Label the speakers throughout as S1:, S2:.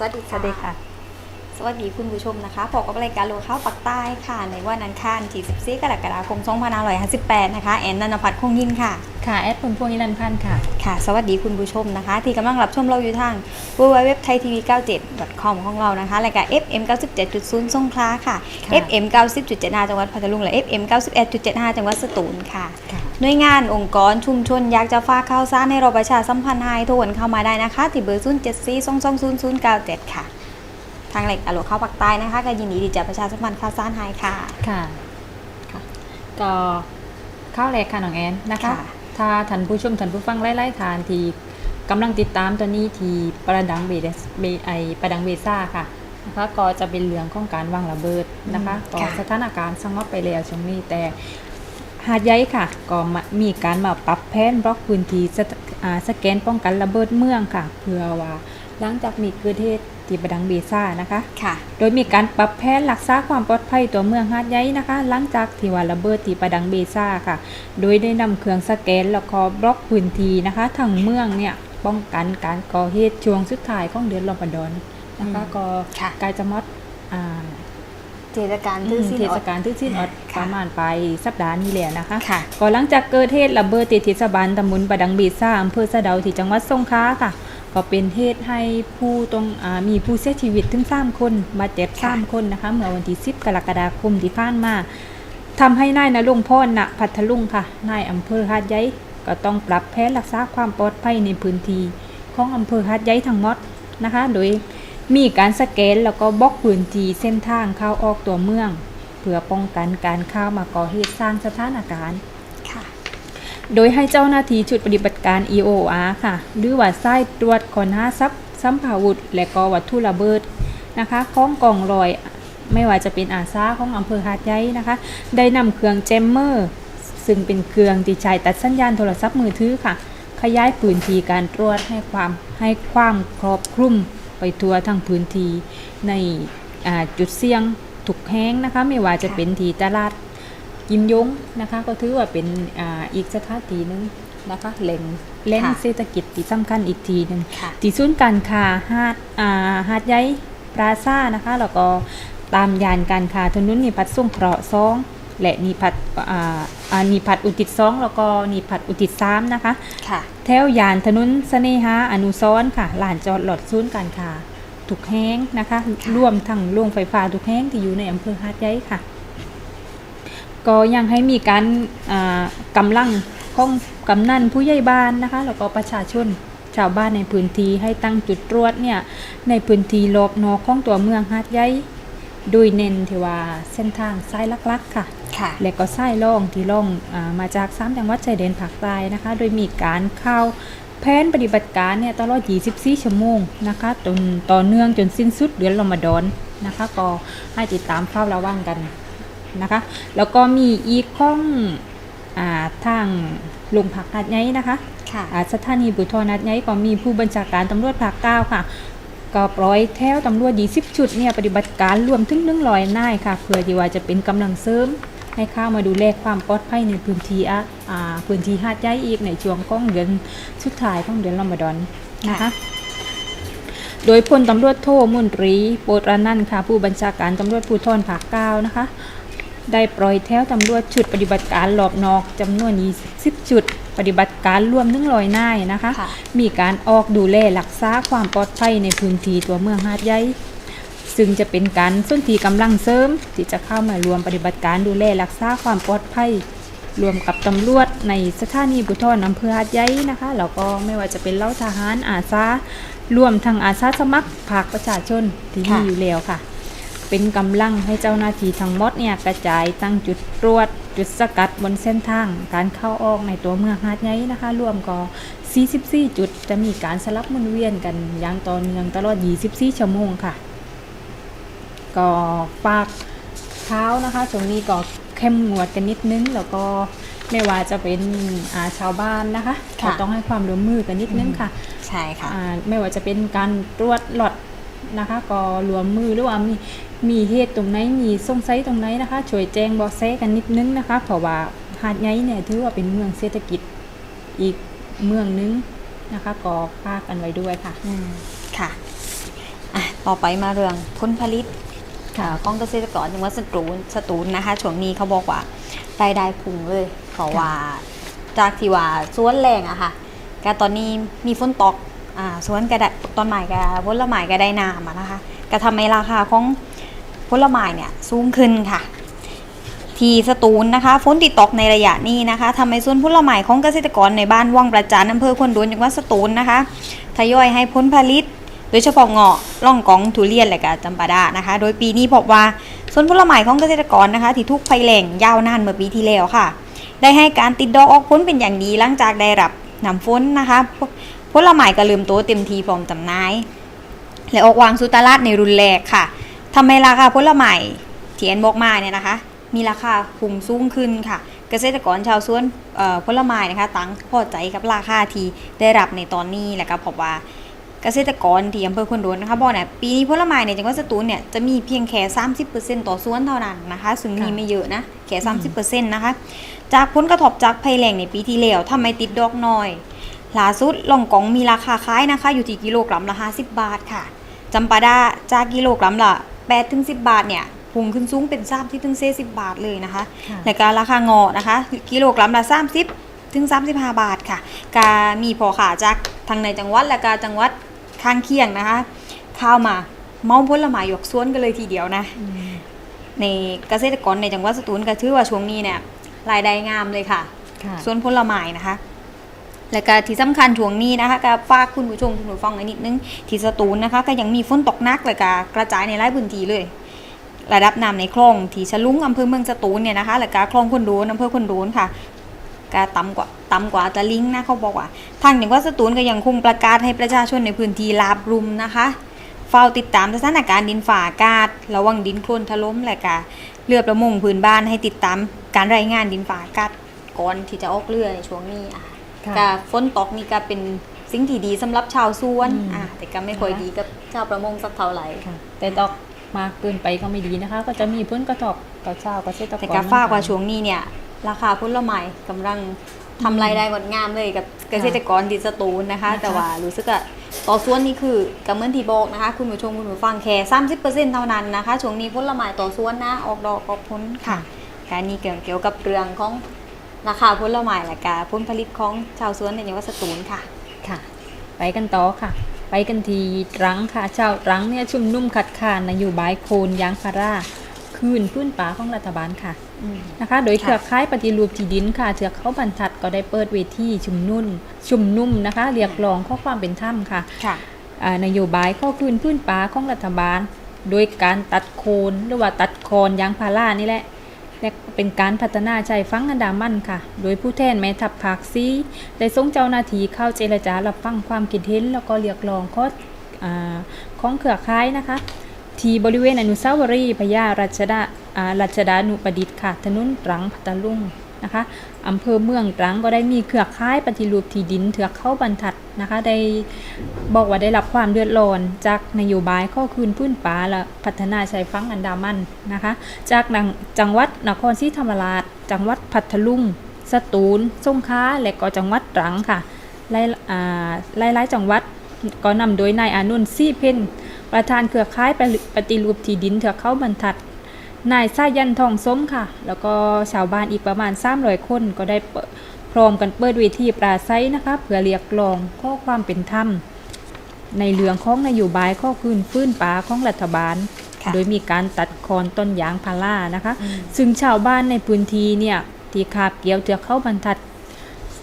S1: สวัสดีค่ะ
S2: วัสดีค่ะ
S1: สวัสดีคุณผู้ชมนะคะพบกับรายการโลข้าวปักใต้ค่ะ ในวันอังคารที่14กรกฎาคม2558นะคะ แอนนันทพัฒน์คงยินค่ะ
S2: ค่ะ แอดพลพวงนิรันดร์พันธ์ค่ะ
S1: ค่ะ สวัสดีคุณผู้ชมนะคะ ที่กำลังรับชมเราอยู่ทาง w w w t h a i t v 9 7 com ของเรานะคะ รายการ FM 97.0สงขลาค่ะ
S2: ค่ะ
S1: FM 90.75จังหวัดพัทลุงและ FM 91.75จังหวัดสตูลค่ะ
S2: ค่ะ
S1: หน่วยงานองค์กรชุมชนอยากจะฝากข่าวสารให้เราประชาสัมพันธ์ให้โทรเข้ามาได้นะคะที่เบอร์0 7 4 2 2 0 0 9 7 ค่ะ ทางเหล็กอโลเข้าปักใต้นะคะก็ยินดีที่จะประชาสัมพันธ์ข่าวสารให้ค่ะ
S2: ค่ะ ค่ะ ก็ข้าวแรกค่ะน้องแอนนะคะ
S1: ค่ะ
S2: ถ้าท่านผู้ชมท่านผู้ฟังไล่ๆทานที่กำลังติดตามตัวนี้ที่ประดังเบสเบไอประดังเบซ่าค่ะนะคะก็จะเป็นเรื่องของการวางระเบิดนะคะ
S1: อืม
S2: ก็
S1: ค่ะ
S2: สถานการณ์สงบไปแล้วช่วงนี้แต่หาดใหญ่ค่ะ ก็มามีการมาปรับแผนบล็อกพื้นที่สถอ่าสแกนป้องกันระเบิดเมืองค่ะ เพื่อว่าหลังจากมีเกิดเหตุ ที่ประดังเบซ่านะคะ
S1: ค่ะ
S2: โดยมีการปรับแผนรักษาความปลอดภัยตัวเมืองหาดใหญ่นะคะ หลังจากที่ว่าระเบิดที่ประดังเบซ่าค่ะ โดยได้นำเครื่องสแกนแล้วก็บล็อกพื้นที่นะคะทั้งเมืองเนี่ยป้องกันการก่อเหตุช่วงสุดท้ายของเดือนรอมฎอนนะคะ
S1: อืม
S2: ก็
S1: ค่ะ
S2: ใกล้จะหมดอ่า
S1: เทศกาล
S2: อื
S1: ทื่อ
S2: ม
S1: สิ้น
S2: เท
S1: อ
S2: ศ
S1: ด
S2: กาลที่สิ้นอด
S1: ค่ะ
S2: ประมาณไปสัปดาห์นี้แล้วนะคะ
S1: ค่ะ
S2: ก็หลังจากเกิดเหตุระเบิดที่เทศบาลตำบลประดังเบซ่าอำเภอสะเดาที่จังหวัดสงขลาค่ะ ก็เป็นเหตุให้ผู้ตรงอ่ามีผู้เสียชีวิตถึง3คนบาดเจ็บ
S1: ค่ะ
S2: 3คนนะคะเมื่อวันที่10กรกฎาคมที่ผ่านมาทำให้นายนรงค์พรณพัทลุงค่ะนายอำเภอหาดใหญ่ก็ต้องปรับแผนรักษาความปลอดภัยในพื้นที่ของอำเภอหาดใหญ่ทั้งหมดนะคะ โดยมีการสแกนแล้วก็บล็อกพื้นที่เส้นทางเข้าออกตัวเมือง เพื่อป้องกันการเข้ามาก่อเหตุสร้างสถานการณ์
S1: ค่ะ
S2: โดยให้เจ้าหน้าที่ชุดปฏิบัติการ EOR ค่ะ หรือว่าไสายตรวจคนหาทรัพย์สัมภาวุธ และก็วัตถุระเบิดนะคะของกองรอยไม่ว่าจะเป็นอาสาของอำเภอหาดใหญ่นะคะ ได้นำเครื่องแจมเมอร์ ซึ่งเป็นเครื่องที่ใช้ตัดสัญญาณโทรศัพท์มือถือค่ะ ขยายพื้นที่การตรวจให้ความให้ความครอบคลุมไปทั่วทั้งพื้นที่ในจุดเสี่ยงถูกแห้งนะคะ ไม่ว่าจะ
S1: ค่ะ
S2: เป็นที่ตลาด กิมยงนะคะก็ถือว่าเป็นอ่าอีกสถานที่หนึงนะคะแหล่งแหล่ง
S1: ค่ะ
S2: เศรษฐกิจที่สำคัญอีกทีหนึ่ง
S1: ค่ะ
S2: ที่ศูนย์การค้าหาดอ่าหาดใหญ่ปราซ่านะคะแล้วก็ตามยานการค้าถนนนิพัฒน์สงเคราะห์สองและนิพัฒน์อ่าอ่านิพัฒน์อุทิศสองแล้วก็นิพัฒน์อุทิศสามนะคะ
S1: ค่ะ
S2: แถวยานถนนเสน่หาอนุสรณ์ค่ะลานจอดรถศูนย์การค้าถูกแห้งนะคะ
S1: ค่ะ
S2: รวมทั้งโรงไฟฟ้าถูกแห้งที่อยู่ในอำเภอหาดใหญ่ค่ะ ก็ยังให้มีการอ่ากำลังของกำนันผู้ใหญ่บ้านนะคะแล้วก็ประชาชนชาวบ้านในพื้นที่ให้ตั้งจุดตรวจเนี่ยในพื้นที่รอบนอกของตัวเมืองหาดใหญ่โดยเน้นที่ว่าเส้นทางสายลักๆค่ะ
S1: ค่ะ
S2: และก็ไส้ล่องที่ล่องอามาจากสามจังหวัดชายแดนภาคใต้นะคะ โดยมีการเข้าแผนปฏิบัติการเนี่ยตลอด 24 ชั่วโมงนะคะจนต่อเนื่องจนสิ้นสุดเดือนรอมฎอนนะคะ ก็ให้ติดตามเฝ้าระวังกัน นะคะ แล้วก็มีอีกข้องอาทางโรงพักนัดไงนะคะ
S1: ค่ะ
S2: อ่าสถานีบุทรนัดไงก็มีผู้บัญชาการตำรวจภาคเก้าค่ะก็ปล่อยแถวตำรวจ20ชุดเนี่ยปฏิบัติการรวมถึง100นายค่ะ เพื่อที่ว่าจะเป็นกำลังเสริมให้เข้ามาดูแลความปลอดภัยในพื้นที่อะอ่าพื้นที่หาดใหญ่อีกในช่วงของเดือนสุดท้ายของเดือนรอมฎอนนะคะ
S1: ค่ะ
S2: โดยพลตำรวจโทมนตรีโปรดระนันท์ค่ะ ผู้บัญชาการตำรวจภูธรภาคเก้านะคะ ได้ปล่อยแถวตำรวจชุดปฏิบัติการหลอบนอกจำนวน20จุดปฏิบัติการรวมถึงลอยนายนะคะ
S1: ค่ะ
S2: มีการออกดูแลรักษาความปลอดภัยในพื้นที่ตัวเมืองหาดใหญ่ซึ่งจะเป็นการส่วนที่กำลังเสริม ที่จะเข้ามารวมปฏิบัติการดูแลรักษาความปลอดภัย รวมกับตำรวจในสถานีบุทรอำเภอหาดใหญ่นะคะแล้วก็ไม่ว่าจะเป็นเล่าทหารอาสารวมทั้งอาสาสมัครภาคประชาชนที่มี
S1: ค่ะ
S2: อยู่แล้วค่ะ เป็นกำลังให้เจ้าหน้าที่ทั้งหมดเนี่ยกระจายตั้งจุดตรวจจุดสกัดบนเส้นทาง การเข้าออกในตัวเมืองหาดใหญ่นะคะ รวมก็ 44 จุดจะมีการสลับหมุนเวียนกันอย่างต่อเนื่องตลอด 24 ชั่วโมงค่ะ ก็ฝากเท้านะคะตรงนี้ก็เข้มงวดกันนิดนึง แล้วก็ไม่ว่าจะเป็นอ่าชาวบ้านนะคะ
S1: ค่ะ
S2: ก็ต้องให้ความร่วมมือกันนิดนึงค่ะ
S1: ใช่ค่ะ
S2: อ่าไม่ว่าจะเป็นการตรวจหลอด นะคะ ก็รวมมือหรือว่ามีมีเหตุตรงไหนมีสงสัยตรงไหนนะคะช่วยแจ้งเบาะแสกันนิดนึงนะคะ เพราะว่าหาดใหญ่เนี่ยถือว่าเป็นเมืองเศรษฐกิจอีกเมืองนึงนะคะก็ฝากกันไว้ด้วยค่ะ
S1: อืมค่ะอะต่อไปมาเรื่องผลผลิต
S2: ค่ะ
S1: ของเกษตรกรจังหวัดสตูลสตูลนะคะช่วงนี้เขาบอกว่ารายได้พุ่งเลยเพราะว่าจากที่ว่าสวนแรงอะค่ะก็ตอนนี้มีฝนตกอ่า สวนก็ได้ต้นไม้ก็ผลไม้ก็ได้น้ำอะนะคะก็ทำให้ราคาของผลไม้เนี่ยสูงขึ้นค่ะ ที่สตูลนะคะฝนติดตกในระยะนี้นะคะทำให้สวนผลไม้ของเกษตรกรในบ้านว่องประจานอำเภอควนโดนจังหวัดสตูลนะคะทยอยให้ผลผลิตโดยเฉพาะเงาะล่องกองทุเรียนและก็จำปาดานะคะ โดยปีนี้พบว่าสวนผลไม้ของเกษตรกรนะคะ ที่ทุกภัยแล้งยาวนานเมื่อปีที่แล้วค่ะ ได้ให้การติดดอกออกผลเป็นอย่างดีหลังจากได้รับน้ำฝนนะคะ ผลไม้ก็เริ่มโตเต็มทีพร้อมจำหน่าย และออกวางสู่ตลาดในรุ่นแรกค่ะทำให้ราคาผลไม้ที่แอนบอกมาเนี่ยนะคะ มีราคาพุ่งสูงขึ้นค่ะ เกษตรกรชาวสวนเอ่อผลไม้นะคะต่างพอใจกับราคาที่ได้รับในตอนนี้และก็พบว่าเกษตรกรที่อำเภอควนโดนนะคะบอกเนี่ยปีนี้ผลไม้ในจังหวัดสตูลเนี่ยจะมีเพียงแค่30%ต่อสวนเท่านั้นนะคะซึ่งมี
S2: ค่
S1: ไม่เยอะนะแค่30%นะคะ จากผลกระทบจากภัยแล้งในปีที่แล้วทำให้ติดดอกน้อย ล่าสุดลองกองมีราคาขายนะคะ อยู่ที่กิโลกรัมละ50 บาทค่ะจำปาดาจากกิโลกรัมละ8ถึง10 บาทเนี่ยพุ่งขึ้นสูงเป็น3ถึง40บาทเลยนะคะและการราคาเงาะนะคะ กิโลกรัมละ30ถึง35 บาทค่ะกามีพอขาจากทางในจังหวัดและกาจังหวัดข้างเคียงนะคะเข้ามาเมาผลไม้หยกสวนกันเลยทีเดียวนะ ในเกษตรกรในจังหวัดสตูลก็ถือว่าช่วงนี้เนี่ยรายได้งามเลยค่ะ
S2: ค่ะ
S1: สวนผลไม้นะคะ และก็ที่สำคัญช่วงนี้นะคะก็ฝากคุณผู้ชมคุณผู้ฟังไว้นิดนึงที่สตูลนะคะ ก็ยังมีฝนตกหนักและก็กระจายในหลายพื้นที่เลย ระดับน้ำในคลองที่ฉลุงอำเภอเมืองสตูลเนี่ยนะคะและก็คลองคนโดนอำเภอคนโดนค่ะก็ต่ำกว่าต่ำกว่าตะลิงนะเขาบอกว่า ทางจังหวัดสตูลก็ยังคงประกาศให้ประชาชนในพื้นที่ราบรุมนะคะเฝ้าติดตามสถานการณ์ดินฝ่าอากาศ ระวังดินโคลนถล่มและก็เรือประมงพื้นบ้านให้ติดตามการรายงานดินฝ่าอากาศก่อนที่จะออกเรือในช่วงนี้อะ
S2: ค่ะ
S1: ก็ฝนตกนี่ก็เป็นสิ่งที่ดีสำหรับชาวสวน
S2: อืม
S1: อะแต่ก็ไม่ค่อย
S2: นะคะ
S1: ดีกับชาวประมงสักเท่าไหร่
S2: ค่ะแต่ดอกมากเกินไปก็ไม่ดีนะคะ ก็จะมีผลกระทบกับชาวเกษตรกร
S1: แต่ก็ฝากว่าช่วงนี้เนี่ยราคาผลไม้กำลังทำรายได้งดงามเลยกับเกษตรกรดิสตูลนะคะ
S2: นะคะ
S1: แต่ว่ารู้สึกว่าต่อส่วนนี่คือกับเหมือนที่บอกนะคะ คุณผู้ชมคุณผู้ฟังแค่30%เท่านั้นนะคะช่วงนี้ผลไม้ต่อส่วนนะออกดอกออกผลค่ะค่ะนี่เกี่ยวเกี่ยวกับเรื่องของ ราคาผลไม้และการผลผลิตของชาวสวนในจังหวัดสตูลค่ะ
S2: ค่ะ ไปกันต่อค่ะ ไปกันทีตรังค่ะ ชาวตรังเนี่ยชุมนุมขัดขานนโยบายโคนยางพาราคืนพื้นป่าของรัฐบาลค่ะนะคะ โดยเครือข่ายปฏิรูปที่ดินค่ะเถือกเขาบรรทัดก็ได้เปิดเวทีชุมนุมชุมนุมนะคะ เรียกร้องข้อความเป็นธรรมค่ะ
S1: ค่ะ
S2: อ่านโยบายข้อคืนพื้นป่าของรัฐบาล โดยการตัดโคนหรือว่าตัดคอนยางพารานี่แหละ และเป็นการพัฒนาใจฟังอันดามันค่ะ โดยผู้แทนแม่ทัพภาคซีได้ส่งเจ้าหน้าที่เข้าเจรจารับฟังความคิดเห็นแล้วก็เรียกร้องข้อของเครือข่ายนะคะ ที่บริเวณอนุสาวรีย์พญาราชดาราชดานุประดิษฐ์ค่ะถนนตรังพัทลุง นะคะอำเภอเมืองตรังก็ได้มีเครือข่ายปฏิรูปที่ดินเถือกเข้าบรรทัดนะคะ ได้บอกว่าได้รับความเดือดร้อนจากนโยบายข้อคืนพื้นป่าและพัฒนาชายฝั่งอันดามันนะคะ จากจังหวัดนครศรีธรรมราช จังหวัดพัทลุงสตูลสงขลาและก็จังหวัดตรังค่ะหลายอ่าหลายๆจังหวัดก็นำโดยนายอานุนซี่เพ่นประธานเครือข่ายปฏิรูปที่ดินเถือกเข้าบรรทัด นายสายันทองส้มค่ะ แล้วก็ชาวบ้านอีกประมาณ300คนก็ได้เปิดพร้อมกันเปิดเวทีปราศัยนะคะเพื่อเรียกร้องข้อความเป็นธรรมในเรื่องของนโยบายข้อคืนฟื้นป่าของรัฐบาล
S1: ค่ะ
S2: โดยมีการตัดคอนต้นยางพารานะคะ ซึ่งชาวบ้านในพื้นที่เนี่ยที่คาบเกี่ยวเถือกเข้าบรรทัด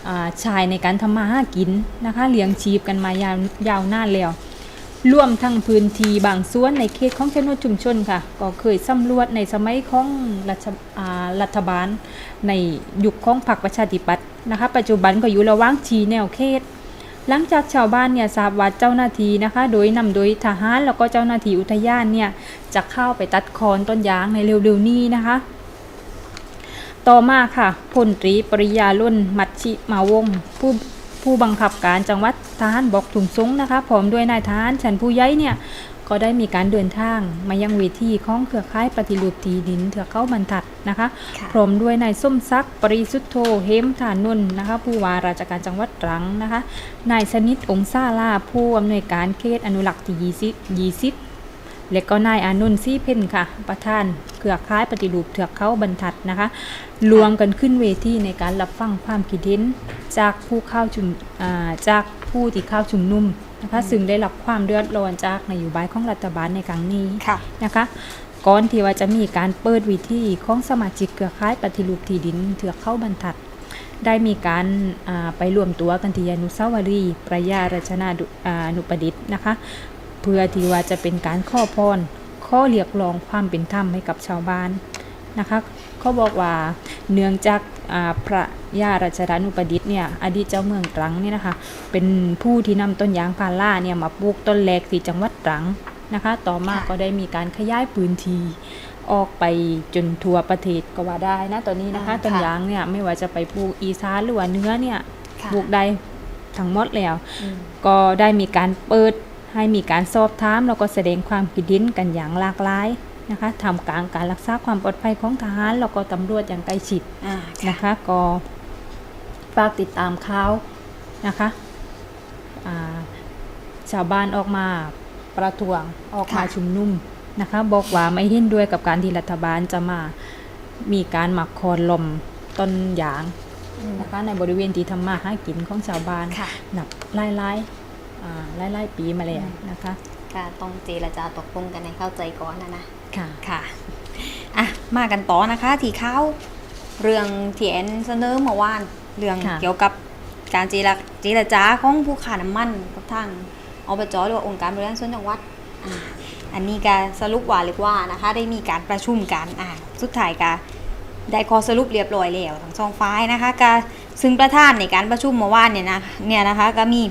S2: อ่าชายในการทำมาหากินนะคะเลี้ยงชีพกันมายาวยาวนานแล้ว รวมทั้งพื้นที่บางส่วนในเขตของชนบทชุมชนค่ะ ก็เคยสำรวจในสมัยของรัฐรัฐบาล ในยุคของพรรคประชาธิปัตย์นะคะ ปัจจุบันก็อยู่ระหว่างชีแนวเขตหลังจากชาวบ้านเนี่ยทราบว่าเจ้าหน้าที่นะคะ โดยนำโดยทหารแล้วก็เจ้าหน้าที่อุทยานเนี่ยจะเข้าไปตัดคอนต้นยางในเร็วๆนี้นะคะ ต่อมาค่ะพลตรีปริยาลุ่นมัชชิมาวงผู้ ผู้บังคับการจังหวัดทหารบอกถุงซุ้งนะคะพร้อมด้วยนายทหารชั้นผู้ใหญ่เนี่ยก็ได้มีการเดินทางมายังเวทีของเครือข่ายปฏิรูปที่ดินเถือกเข้าบรรทัดนะคะ
S1: ค่ะ
S2: พร้อมด้วยนายส้มซักดิ์ปริสุทธโธเฮมฐานนนท์นะคะผู้ว่าราชการจังหวัดตรังนะคะนายสนิทองค์ซาลาผู้อำนวยการเขตอนุรักษ์ที่ยี่สิบยี่สิบ และก็นายอานุนท์ซี่เพ่นค่ะ ประธานเครือข่ายปฏิรูปเถือกเขาบรรทัดนะคะ รวมกันขึ้นเวทีในการรับฟังความคิดเห็นจากผู้เข้าชุมอ่าจากผู้ที่เข้าชุมนุมนะคะซึ่งได้รับความเดือดร้อนจากนโยบายของรัฐบาลในครั้งนี้
S1: ค่ะ
S2: นะคะก่อนที่ว่าจะมีการเปิดวิธีของสมาชิกเครือข่ายปฏิรูปที่ดินเถือกเข้าบรรทัด ได้มีการอ่าไปรวมตัวกันที่อนุสาวรีย์ประยารัชนาดุอ่านุประดิษฐ์นะคะ เพื่อที่ว่าจะเป็นการข้อพรข้อเรียกร้องความเป็นธรรมให้กับชาวบ้านนะคะเขาบอกว่าเนื่องจากอ่าพระยารัชดานุประดิษฐ์เนี่ยอดีตเจ้าเมืองตรังเนี่ยนะคะ เป็นผู้ที่นำต้นยางพาราเนี่ยมาปลูกต้นแรกที่จังหวัดตรังนะคะ ต่อมา
S1: ค่ะ
S2: ก็ได้มีการขยายพื้นที่ออกไปจนทั่วประเทศก็ว่าได้นะตอนนี้นะคะ
S1: อ่า
S2: ต้น
S1: ค่ะ
S2: ยางเนี่ยไม่ว่าจะไปปลูกอีสานหรือว่าเหนื้อเนี่ย
S1: ค่ะ
S2: ปลูกได้ทั้งหมดแล้ว
S1: อืม
S2: ก็ได้มีการเปิด ให้มีการสอบถามแล้วก็แสดงความคิดเห็นกันอย่างหลากหลายนะคะทำกลางการรักษาความปลอดภัยของทหารแล้วก็ตำรวจอย่างใกล้ชิด
S1: อ่า
S2: นะคะก็ฝากติดตามข่าวนะคะอ่าชาวบ้านออกมาประท้วงออกมาชุมนุมนะคะบอกว่าไม่เห็นด้วยกับการที่รัฐบาลจะมามีการหมักคอนลมต้นยาง
S1: อืม
S2: นะคะในบริเวณที่ทำมาหากินของชาวบ้าน
S1: ค่ะ
S2: หนับไล่ ไล่อ่าไล่ไล่ปีมาแล้วนะคะ
S1: ก็ต้องเจรจาตกลงกันให้เข้าใจก่อนนะนะ
S2: ค่ะ
S1: ค่ะอะมากันต่อนะคะที่เข้าเรื่องที่แอนเสนอเมื่อวานเรื่อง
S2: ค่ะ
S1: เกี่ยวกับการเจรเจรจาของผู้ขาน้ำมันกับทางอบจหรือว่าองค์การบริหารส่วนจังหวัดอ่าอันนี้ก็สรุปว่าเรียกว่านะคะ ได้มีการประชุมกันอ่าสุดท้ายก็ได้ข้อสรุปเรียบร้อยแล้วทั้งสองฝ่ายนะคะก็ ซึ่งประธานในการประชุมเมื่อวานเนี่ยนะเนี่ยนะคะก็มี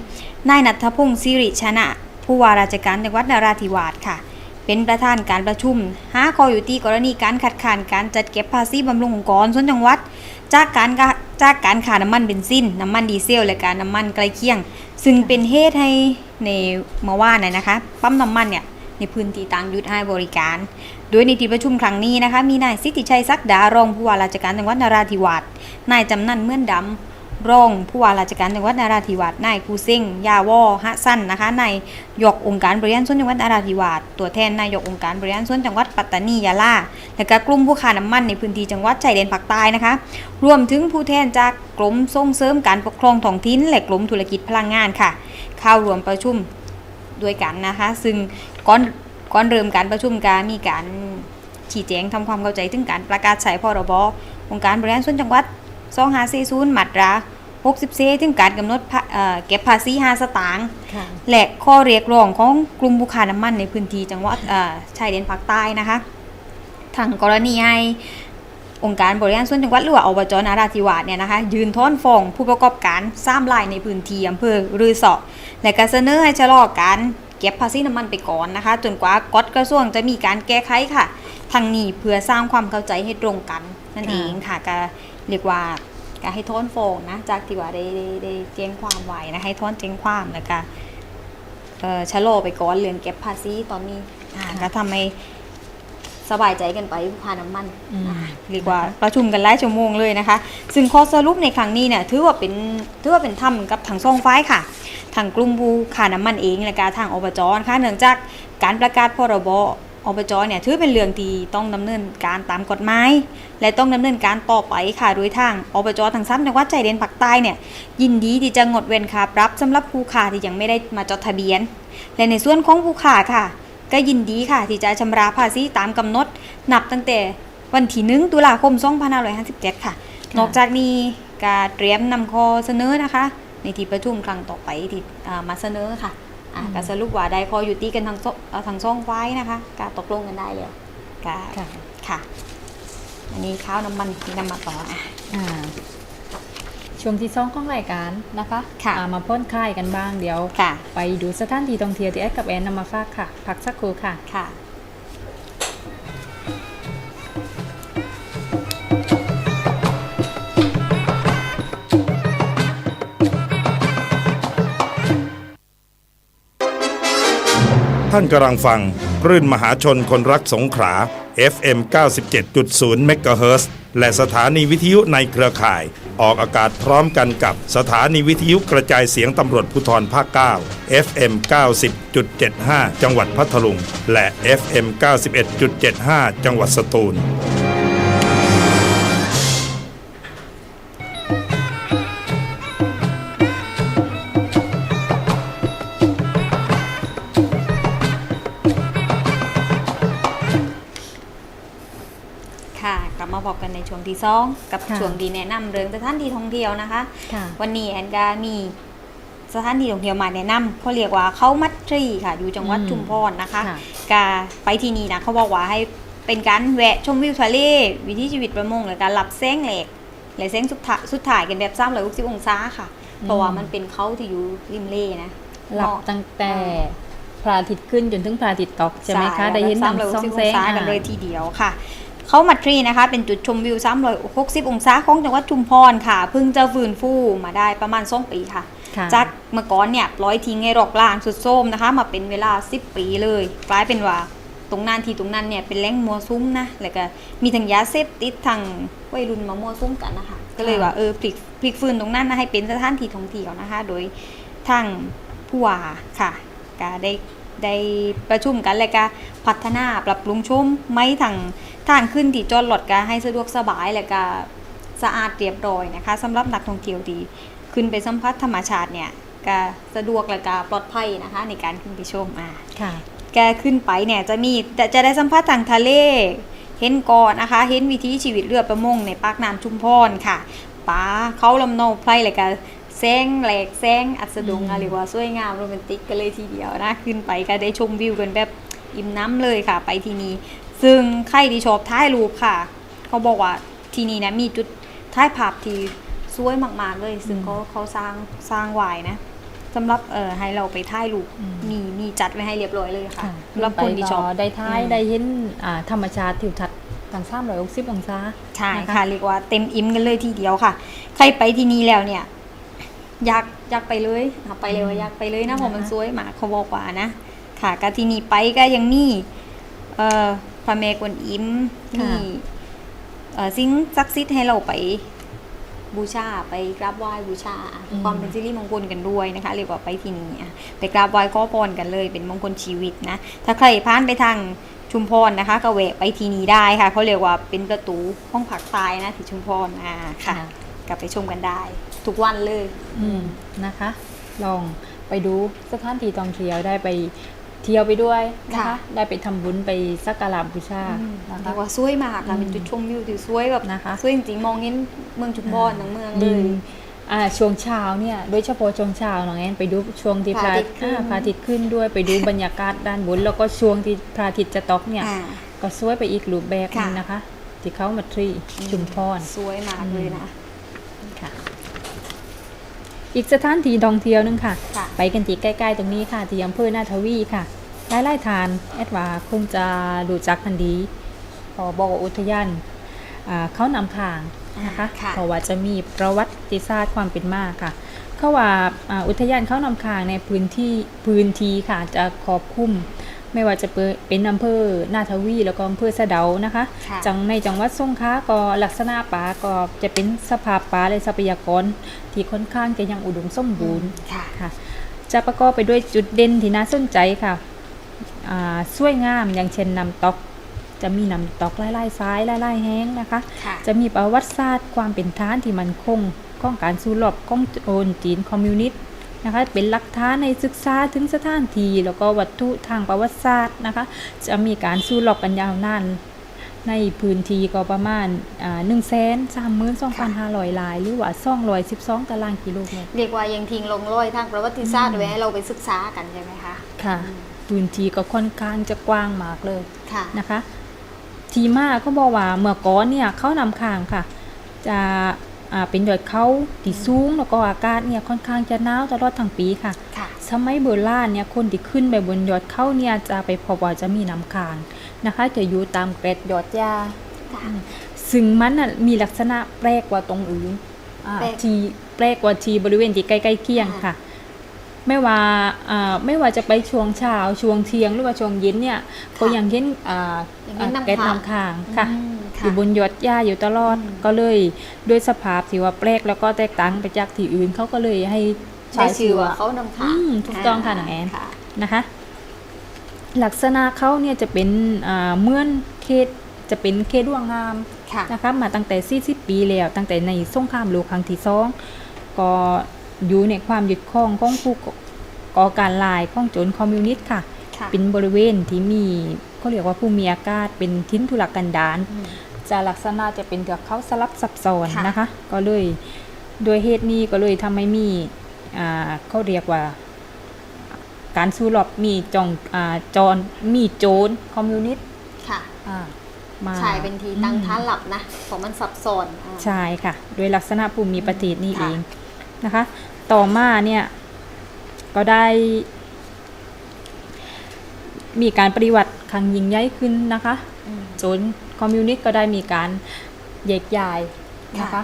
S1: นายนัทพงศ์สิริชนะ ผู้ว่าราชการจังหวัดนราธิวาสค่ะ เป็นประธานการประชุมหาข้อยุติกรณีการขัดขานการจัดเก็บภาษีบำรุงองค์กรส่วนจังหวัด จากการจากการขาดน้ำมันเบนซิน น้ำมันดีเซล และการน้ำมันใกล้เคียง ซึ่งเป็นเหตุให้ในเมื่อวานน่ะนะคะปั๊มน้ำมันเนี่ยในพื้นที่ต่างยุดให้บริการ โดยในที่ประชุมครั้งนี้นะคะ มีนายสิทธิชัยศักดารองผู้ว่าราชการจังหวัดนราธิวาสนายจำนันเมื่อนดำรองผู้ว่าราชการจังหวัดนราธิวาสนายกูซ้งยาวอฮะสั้นนะคะนายยกองค์การบริหารส่วนจังหวัดนราธิวาสตัวแทนนายกองค์การบริหารส่วนจังหวัดปัตตานียาลาและก็กลุ่มผู้ค้าน้ำมันในพื้นที่จังหวัดชายแดนภาคใต้นะคะ รวมถึงผู้แทนจากกรมส่งเสริมการปกครองท้องถิ่นและกรมธุรกิจพลังงานค่ะ เข้ารวมประชุมด้วยกันนะคะ ซึ่งก่อน ก่อนเริ่มการประชุมการมีการชี้แจงทำความเข้าใจถึงการประกาศใช้พรบองค์การบริหารส่วนจังหวัด2540มาตรา64ถึงการกำหนดภาเอ่อเก็บภาษี5สตางค์
S2: ค่ะ
S1: และข้อเรียกร้องของกลุ่มผู้ค้าน้ำมันในพื้นที่จังหวัดเอ่อชายแดนภาคใต้นะคะทางกรณีให้องค์การบริหารส่วนจังหวัดหรือว่าอบจนาราธิวาสเนี่ยนะคะยืนท้อนฟ้องผู้ประกอบการสร้างรายในพื้นที่อำเภอรือเสอและก็เสนอให้ชะลอการ เก็บภาษีน้ำมันไปก่อนนะคะ จนกว่ากฎกระทรวงจะมีการแก้ไขค่ะทางนี้เพื่อสร้างความเข้าใจให้ตรงกันนั่น
S2: ค่ะ
S1: เองค่ะก็เรียกว่าก็ให้ท้อนฟ้องนะจากที่ว่าได้ได้ได้แจ้งความไว้นะให้ท้อนแจ้งความแล้วก็เอ่อชะลอไปก่อนเรื่องเก็บภาษีตอนนี้อ่าก็ทำให้ สบายใจกันไปผู้พาน้ำมัน
S2: อืม
S1: อ่าเรียกว่าประชุมกันหลายชั่วโมงเลยนะคะ ซึ่งข้อสรุปในครั้งนี้เนี่ยถือว่าเป็นถือว่าเป็นธรรมกับทางสองฝ่ายค่ะทางกลุ่มผู้ค้าน้ำมันเองและการทางอบจนะคะเนื่องจากการประกาศพรบอบจเนี่ยถือเป็นเรื่องที่ต้องดำเนินการตามกฎหมายและต้องดำเนินการต่อไปค่ะโดยทางอบจทางซ้ำจังหวัดชายแดนภาคใต้เนี่ยยินดีที่จะงดเว้นค่าปรับสำหรับผู้ค้าที่ยังไม่ได้มาจดทะเบียน และในส่วนของผู้ค้าค่ะ ก็ยินดีค่ะ ที่จะชำระภาษีตามกำหนด นับตั้งแต่วันที่1ตุลาคม2557 ค่ะ นอกจากนี้ก็เตรียมนำข้อเสนอนะคะ ในที่ประชุมครั้งต่อไปที่อ่ามาเสนอค่ะอะ
S2: อืม
S1: ก็สรุปว่าได้ข้อยุติกันทางสเอ่อทางซ่องไว้นะคะก็ตกลงกันได้แล้วก็
S2: ค่ะ
S1: ค่ะ อันนี้ข้าวน้ำมันที่นำมาต่ออะ
S2: อ่า ช่วงที่สองของรายการนะคะ
S1: ค่ะ
S2: อ่ามาพ่นคลายกันบ้างเดี๋ยว
S1: ค่ะ
S2: ไปดูสถานที่ท่องเที่ยวที่แอดกับแอนนำมาฝากค่ะ พักสักครู่ค่ะ
S1: ค่ะ
S3: ท่านกำลังฟังคลื่นมหาชนคนรักสงขลา FM 97.0เมกะเฮิรตซ์ และสถานีวิทยุในเครือข่าย ออกอากาศพร้อมกันกับสถานีวิทยุกระจายเสียงตำรวจภูธรภาค 9 FM 90.75 จังหวัดพัทลุง และ FM 91.75 จังหวัดสตูล
S1: ค่ะกลับมาบอกกันในช่วงที่สองกับ
S2: ค่ะ
S1: ช่วงดีแนะนำเรื่องสถานที่ท่องเที่ยวนะคะ
S2: ค่ะ
S1: วันนี้แอนก็มีสถานที่ท่องเที่ยวมาแนะนำเขาเรียกว่าเขามัดทรีค่ะ อยู่จังหวัด
S2: อืม
S1: ชุมพรนะคะ
S2: ค่ะ
S1: กาไปที่นี่นะเขาบอกว่าให้เป็นการแวะชมวิวทะเลวิถีชีวิตประมงและการหลับแสงแหลกและแสงสุดท้ายสุดถ่ายกันแบบซ้ำเลย60องศาค่ะเพราะว่ามันเป็นเขาที่อยู่ริมเล่นะ
S2: หลับตั้งแต่พระอาทิตย์ขึ้นจนถึงพระอาทิตย์ตกใช่ไหมคะ ได้เห็น
S1: ซ้ำ
S2: น้ำ
S1: ร้อย
S2: ซ่อง
S1: สิบ
S2: แส
S1: อง
S2: ง
S1: ศากันเลย
S2: อ่า
S1: ทีเดียวค่ะ เขามัดทรีนะคะ เป็นจุดชมวิว 360 องศาของจังหวัดชุมพรค่ะ เพิ่งจะฟื้นฟูมาได้ประมาณ2ปีค่ะ
S2: ค่ะ
S1: จากเมื่อก่อนเนี่ยปล่อยทิ้งให้รกร้างสุดโทรมนะคะ มาเป็นเวลา 10 ปีเลย กลายเป็นว่าตรงนั้นที่ตรงนั้นเนี่ยเป็นแหล่งมัวซุ้มนะ แล้วก็มีทั้งยาเสพติดทั้งวัยรุ่นมามัวซุ้มกันนะคะ ก็เลยว่าเออพลิกพลิกฟื้นตรงนั้นนะให้เป็นสถานที่ท่องเที่ยวนะคะ โดยทางผู้ว่าค่ะก็ได้ได้ประชุมกันแล้วก็พัฒนาปรับปรุงชุ่มไม่ทาง ทางขึ้นที่จอดรถก็ให้สะดวกสบายแล้วก็สะอาดเรียบร้อยนะคะสำหรับนักท่องเที่ยวที่ขึ้นไปสัมผัสธรรมชาติเนี่ยก็สะดวกและก็ปลอดภัยนะคะ ในการขึ้นไปชมอ่า
S2: ค่ะ
S1: แกขึ้นไปเนี่ยจะมีจะจะได้สัมผัสทางทะเล เห็นก่อนนะคะ เห็นวิถีชีวิตเรือประมงในปากน้ำชุมพรค่ะป้าเขาลำโนไพรเลยก็แซงแหลกแซงอัสดง
S2: อืม
S1: อะไรว่าสวยงามโรแมนติกกันเลยทีเดียวนะ ขึ้นไปก็ได้ชมวิวกันแบบอิ่มน้ำเลยค่ะ ไปที่นี่ ซึ่งใครที่ชอบถ่ายรูปค่ะ เขาบอกว่าที่นี่นะมีจุดถ่ายภาพที่สวยมากๆเลย ซึ่งเขาเขาสร้างสร้างไว้นะสำหรับเอ่อให้เราไปถ่ายรูป
S2: อืม
S1: มีมีจัดไว้ให้เรียบร้อยเลยค่ะ
S2: ค่ะ
S1: สำหรับคนที่ชอบ
S2: ไปได้ท้าย
S1: อืม
S2: ได้เห็นอ่าธรรมชาติทิวทัศน์ต่างซ้ำร้อยหกสิบองศา
S1: ใช่
S2: นะคะ
S1: ค่ะเรียกว่าเต็มอิ่มกันเลยทีเดียวค่ะ ใครไปที่นี่แล้วเนี่ยอยากอยากไปเลยเอาไปเลยว่าอยากไปเลยนะเพราะมันสวยมากเขาบอกว่านะค่ะก็ที่นี่ไปก็ยังมีเอ่อ พระแม่กวนอิมมีเอ่อสิ่งศักดิ์สิทธิ์ให้เราไปบูชาไปกราบไหว้บูชา
S2: อืม
S1: ความเป็นสิริมงคลกันด้วยนะคะเรียกว่าไปที่นี่อะไปกราบไหว้ขอพรกันเลยเป็นมงคลชีวิตนะ ถ้าใครผ่านไปทางชุมพรนะคะก็แวะไปที่นี่ได้ค่ะเขาเรียกว่าเป็นประตูห้องผักตายนะที่ชุมพรอ่าค่ะ กลับไปชมกันได้ ทุกวันเลย
S2: อืมนะคะ ลองไปดูสถานที่ท่องเที่ยวได้ไป เที่ยวไปด้วยนะคะ
S1: ค่ะ
S2: ได้ไปทำบุญไปสักการะบูชานะ
S1: เรี
S2: คะ
S1: ยกว่าสวยมากค่ะ
S2: อืม
S1: เป็นจุดชมวิวที่สวยแบบ
S2: นะคะ
S1: สวยจริงๆมองเห็นเมืองชุมพรทั้งเมืองเล
S2: ดิน
S1: ย
S2: อ่าช่วงเช้าเนี่ยโดยเฉพาะช่วงเช้าน้องแอนไปดูช่วงที่พ
S1: พ
S2: ระ
S1: ระอาทิตย์ขึ้น
S2: อ่าพระอาทิตย์ขึ้นด้วยไปดูบรรยากาศด้านบนแล้วก็ช่วงที่พระอาทิตย์จะตกเนี่ย
S1: อ่า
S2: ก็สวยไปอีกรูปแบบหนึง
S1: ค่ะ
S2: นะคะ ที่เขามาทรีชุมพร
S1: สวยมากเลยนะ
S2: ค่ะ อีกสถานที่ท่องเที่ยวหนึงค่ะ
S1: ค่ะ
S2: ไปกันที่ใกล้ๆตรงนี้ค่ะที่อำเภอนาทวีค่ะหลายๆทานแอดว่าคงจะรู้จักกันดีพอบอกว่าอุทยานอ่าเขานำทางนะคะ
S1: ค่ะ
S2: เพราะว่าจะมีประวัติศาสตร์ความเป็นมาค่ะ เขาว่าอ่าอุทยานเขานำทางในพื้นที่พื้นที่ค่ะจะครอบคลุม ไม่ว่าจะเป็นอำเภอนาทวีแล้วก็อำเภอสะเดานะคะ
S1: ค่ะ
S2: จังในจังหวัดสงขลาก็ลักษณะป่าก็จะเป็นสภาพป่าและทรัพยากร ที่ค่อนข้างจะยังอุดมสมบูรณ์
S1: ค่ะ
S2: ค่ะจะประกอบไปด้วยจุดเด่นที่น่าสนใจค่ะอ่าสวยงามอย่างเช่นน้ำตกจะมีน้ำตกไล่ๆซ้ายไล่ๆแห้งนะคะ
S1: ค่ะ
S2: จะมีประวัติศาสตร์ความเป็นฐานที่มันคงของการสู้รบของโอนจีนคอมมิวนิสต์ นะคะ เป็นหลักฐานในศึกษาถึงสถานที่แล้วก็วัตถุทางประวัติศาสตร์นะคะ จะมีการสู้รบกันยาวนานในพื้นที่ก็ประมาณหนึ่งแสนสามหมื่นสองพันห้าร้อยลาย หรือว่าสองร้อยสิบสองตารางกิโลเมตร
S1: เรียกว่ายังทิ้งลงรอยทางประวัติศาสตร์ไว้ให้เราไปศึกษากันใช่ไหมคะ
S2: ค่ะ พื้นที่ก็ค่อนข้างจะกว้างมากเลย
S1: ค่ะ
S2: นะคะ ทีมาก็บอกว่าเมื่อก่อนเนี่ยเขานำข้างค่ะ จะอ่า เป็นยอดเขาที่สูงแล้วก็อากาศเนี่ยค่อนข้างจะหนาวตลอดทั้งปีค่ะ
S1: ค่ะ
S2: สมัยโบราณเนี่ยคนที่ขึ้นไปบนยอดเขาเนี่ยจะไปพบว่าจะมีน้ำค้างนะคะ จะอยู่ตามเกร็ดยอดหญ้า
S1: ค่ะ
S2: ซึ่งมันน่ะมีลักษณะแปลกกว่าตรงอื่นอ่า
S1: แปลก
S2: ที่แปลกกว่าที่บริเวณที่ใกล้ๆเคียง
S1: ค่ะ
S2: ค่ะ ไม่ว่าอ่าไม่ว่าจะไปช่วงเช้าช่วงเที่ยงหรือว่าช่วงเย็นเนี่ยก็ยังเห็นอ่า
S1: ยังเห็นน้ำ
S2: แก๊ส
S1: ค้าง
S2: น้ำค้างค่ะ
S1: อืม
S2: อยู่บนยอดหญ้าอยู่ตลอด
S1: อืม
S2: ก็เลยด้วยสภาพที่ว่าแปลกแล้วก็แตกต่างไปจากที่อื่นเขาก็เลยให้
S1: ใช้
S2: ใช้
S1: ชื่
S2: ชื่
S1: อ
S2: อ
S1: ว่า
S2: ว่า
S1: เขานำค้า
S2: อืมถูกต้องค่ะน้องแอน
S1: ค่ะ
S2: นะคะ ลักษณะเขาเนี่ยจะเป็นอ่าเหมือนเขตจะเป็นเขตร่วงงาม
S1: ค่ะ
S2: นะคะมาตั้งแต่40ปีแล้วตั้งแต่ในสงครามโลกครั้งที่สองก็ อยู่ในความยึดครองของผู้ก่อการลายของโจรคอมมิวนิสต์ค่ะ
S1: ค่ะ
S2: เป็นบริเวณที่มีเขาเรียกว่าผู้มีอากาศเป็นทิ้นทุรกันดาร
S1: อืม
S2: จะลักษณะจะเป็นเถือกเขาสลับซับซ้อน
S1: ค่ะ
S2: นะคะ ก็เลยโดยเหตุนี้ก็เลยทำให้มีอ่าเขาเรียกว่า การสู้รบมีจองอาจอนมีโจรคอมมิวนิสต์
S1: ค่ะ
S2: อ่ามา
S1: ใช่เป็นทีตั้ง
S2: อืม
S1: ท่าหลับนะเพราะมันซับซ้อนอ่า
S2: ใช่ค่ะ โดยลักษณะภูมิประเทศนี่
S1: ค่ะ
S2: เอง นะคะ ต่อมาเนี่ยก็ได้มีการปฏิวัติครั้งยิ่งใหญ่ขึ้นนะคะ
S1: อืม
S2: จนคอมมิวนิสต์ก็ได้มีการแยกย้ายนะ
S1: ค่ะ
S2: คะ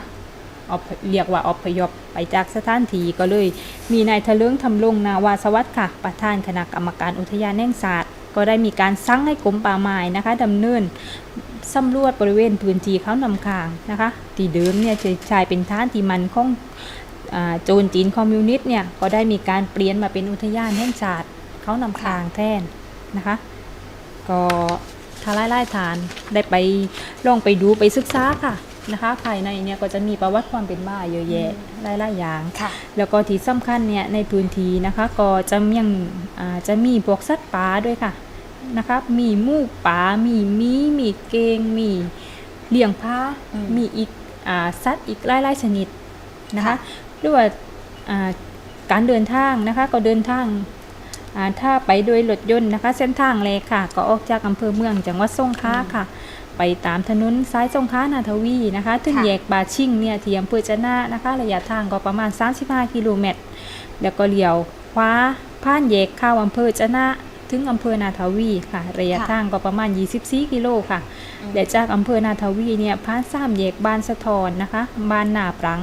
S2: อพเรียกว่าอพยพไปจากสถานที่ก็เลย มีนายทะเลิงทำลงนาวาสวัสดิ์ค่ะ ประธานคณะกรรมการอุทยานแห่งชาติก็ได้มีการสั่งให้กรมป่าไม้นะคะดำเนินสำรวจบริเวณพื้นที่เขานำคางนะคะ ที่เดิมเนี่ยจะใช้เป็นฐานที่มันของอา โจรจีนคอมมิวนิสต์เนี่ยก็ได้มีการเปลี่ยนมาเป็นอุทยานแห่งชาติเขานำคางแทนนะคะ ก็ทาไล่ไล่ทานได้ไปลองไปดูไปศึกษาค่ะนะคะภายในเนี่ยก็จะมีประวัติความเป็นมาเยอะแยะหลายๆอย่าง
S1: ค่ะ
S2: แล้วก็ที่สำคัญเนี่ยในพื้นที่นะคะก็จะยังอ่าจะมีพวกสัตว์ป่าด้วยค่ะนะคะมีหมูป่ามีหมีมีเกงมีเลี้ยงผา
S1: อืม
S2: มีอีกอ่าสัตว์อีกหลายๆชนิดนะคะ
S1: ค่ะ
S2: หรือว่าอ่าการเดินทางนะคะ ก็เดินทางอ่าถ้าไปโดยรถยนต์นะคะ เส้นทางเลยค่ะ ก็ออกจากอำเภอเมืองจังหวัดสงขลาค่ะ ไปตามถนนสายสงขลานาทวีนะคะถึง
S1: ค่ะ
S2: แยกบาชิงเนี่ยที่อำเภอจะนานะคะ ระยะทางก็ประมาณ 35 กิโลเมตรแล้วก็เลี้ยวขวาผ่านแยกเข้าอำเภอจะนาถึงอำเภอนาทวีค่ะ ระยะ
S1: ค่ะ
S2: ทางก็ประมาณ 24 กิโลค่ะ
S1: อืม
S2: และจากอำเภอนาทวีเนี่ยผ่านสามแยกบ้านสะทอนนะคะ บ้านนาปรัง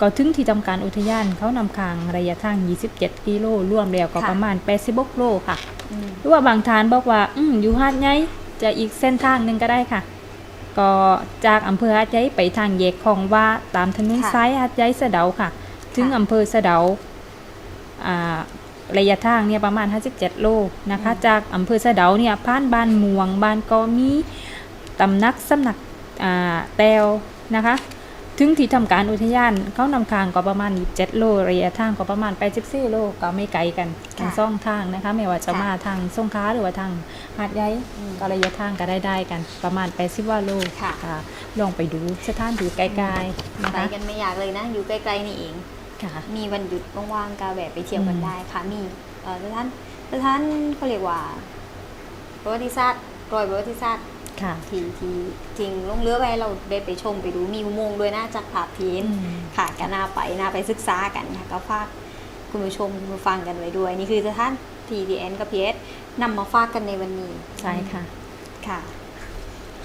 S2: ก็ถึงที่ทำการอุทยานเขานำคางระยะทาง 27 กิโลรวมแล้วก็
S1: ค่ะ
S2: ประมาณ86โลค่ะ
S1: อืม
S2: หรือว่าบางทานบอกว่า อืมอยู่หาดใหญ่จะอีกเส้นทางหนึ่งก็ได้ค่ะ ก็จากอำเภอหาดใหญ่ไปทางแยกคลองว่าตามถนน
S1: ค่ะ
S2: ซ้ายหาดใหญ่สะเดาค่ะ ถึง
S1: ค่ะ
S2: อำเภอสะเดาอ่าระยะทางเนี่ยประมาณ 57 โลนะคะ
S1: อืม
S2: จากอำเภอสะเดาเนี่ยผ่านบ้านม่วงบ้านกอมีตำนักสำนักอ่าแตวนะคะ ถึงที่ทำการอุทยานเขานำคางก็ประมาณ7โลระยะทางก็ประมาณ84โลก็ไม่ไกลกันทั้ง
S1: ค่ะ
S2: สองทางนะคะไม่ว่าจะ
S1: ค่ะ
S2: มาทางสงขลาหรือว่าทางหาดใหญ่
S1: อืม
S2: ก็ระยะทางก็ได้ได้กัน ประมาณ80ว่าโล
S1: ค่ะ
S2: ลองไปดูสถานที่ไกลๆนะ
S1: ไป
S2: คะ
S1: กันไม่อยากเลยนะ อยู่ใกล้ๆนี่เอง
S2: ค่ะ
S1: มีวันหยุดว่างๆก็แวะไปเที่ยวกัน
S2: อืม
S1: ได้ค่ะมีเอ่อสถานสถานเขาเรียกว่าประวัติศาสตร์รอยประวัติศาสตร์
S2: ค่ะ
S1: ที่ที่จริงลงเรือไปเราได้ไปชมไปดูมีอุโมงค์ด้วยนะจากภาพทีน
S2: อืม
S1: ค่ะก็น่าไปน่าไปศึกษากันค่ะก็ฝากคุณผู้ชมคุณผู้ฟังกันไว้ด้วย นี่คือสถานทีดีเอ็นกับพีเอสนำมาฝากกันในวันนี้
S2: ใช่ค่ะ
S1: ค่ะ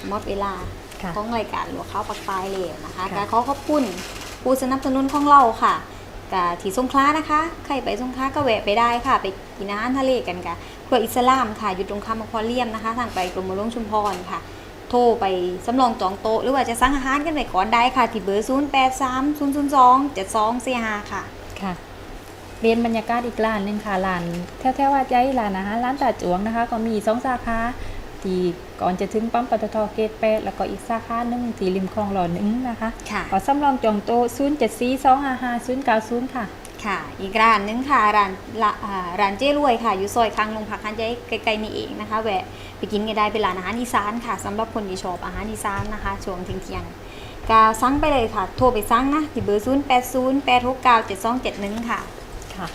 S1: หมดเวลา
S2: ค่ะ
S1: ของรายการหัวข้าวปักใต้เลยนะคะ
S2: ค่ะ
S1: การขอขอบคุณผู้สนับสนุนของเราค่ะกะที่สงขลานะคะ ใครไปสงขลาก็แวะไปได้ค่ะ ไปกินอาหารทะเลกันค่ะ ครัวอิสลามค่ะ อยู่ตรงข้ามอควาเรียมนะคะ ทางไปกรมหลวงชุมพรค่ะ โทรไปสำรองจองโต๊ะหรือว่าจะสั่งอาหารกันไปก่อนได้ค่ะ ที่เบอร์ 0 8 3 0 0 2 7 2 4 5 ค่ะ
S2: ค่ะเรียนบรรยากาศอีกร้านหนึ่งค่ะร้านแถวๆว่าใจร้านอาหารร้านตาจวงนะคะ ก็มีสองสาขาที่ก่อนจะถึงปั๊มปตทเกตแปดแล้วก็อีกสาขาหนึ่งที่ริมคลองหล่อหนึ่งนะคะ
S1: ค่ะ
S2: ขอสำรองจองโต๊ะ0 7 4 2 5 5 0 9 0 ค่ะ
S1: ค่ะ อีกร้านนึงค่ะร้านร้านเจ้รวยค่ะอยู่ซอยคางลงผักคันใจใกล้ๆนี่เองนะคะแวะไปกินกันได้เป็นร้านอาหารอีสานค่ะสำหรับคนที่ชอบอาหารอีสานนะคะช่วงเที่ยงๆก็สั่งไปเลยค่ะ โทรไปสั่งนะที่เบอร์ 0 8 0 8 6 9 7 2 7 1 ค่ะ
S2: ค่ะ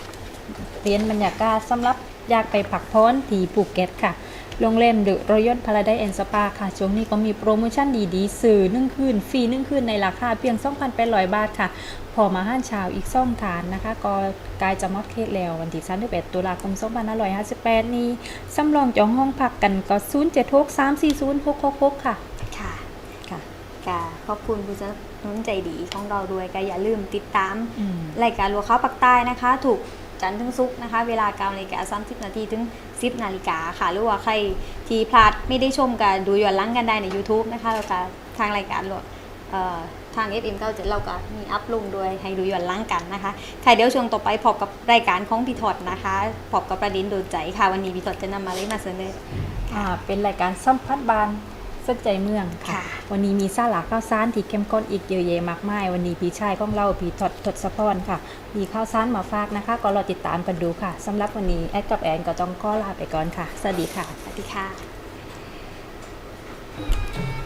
S2: เรียนบรรยากาศสำหรับอยากไปพักพ้อนที่ภูเก็ตค่ะ โรงแรมเดอะรอยัลพาราไดซ์แอนด์สปาค่ะ ช่วงนี้ก็มีโปรโมชั่นดีๆ สื่อนึ่งคืนฟรีนึ่งคืนในราคาเพียง 2,800 บาทค่ะ พอมาห้านเช้าอีกซ่องฐานนะคะ ก็กายจะมอดเคสแล้ววันที่31ตุลาคม2558 นี้สำรองจองห้องพักกันก็ 0763406666ค่ะ
S1: ค่ะ
S2: ค่ะ
S1: ก็ขอบคุณผู้สนับสนุนใจดีของเราด้วยก็อย่าลืมติดตาม
S2: อืม
S1: รายการรัวข้าวปักใต้นะคะ ถูก จันทร์ถึงศุกร์นะคะ เวลา9นาฬิกา30 นาทีถึง 10 นาฬิกาค่ะ หรือว่าใครที่พลาดไม่ได้ชมกันดูย้อนหลังกันได้ใน YouTube นะคะแล้วก็ทางรายการหลดเอ่อทาง FM 97 เราก็มีอัพลงด้วยให้ดูย้อนหลังกันนะคะใค่ะเดี๋ยวช่วงต่อไปพบกับรายการของพี่ทอดนะคะพบกับประเด็นโดนใจค่ะวันนี้พี่ทอดจะนำมาเลยมาเสนอ
S2: เป็นรายการสัมพันธ์บาน สนใจเมืองค่ะ
S1: ค่ะ
S2: วันนี้มีสาระข้าวสารที่เข้มข้นอีกเยอะแยะมากมาย วันนี้พี่ชายของเราพี่ทดทศพรค่ะมีข้าวสารมาฝากนะคะ ก็รอติดตามกันดูค่ะสำหรับวันนี้แอดกับแอนก็ต้องขอลาไปก่อนค่ะสวัสดีค่ะ
S1: สวัสดีค่ะ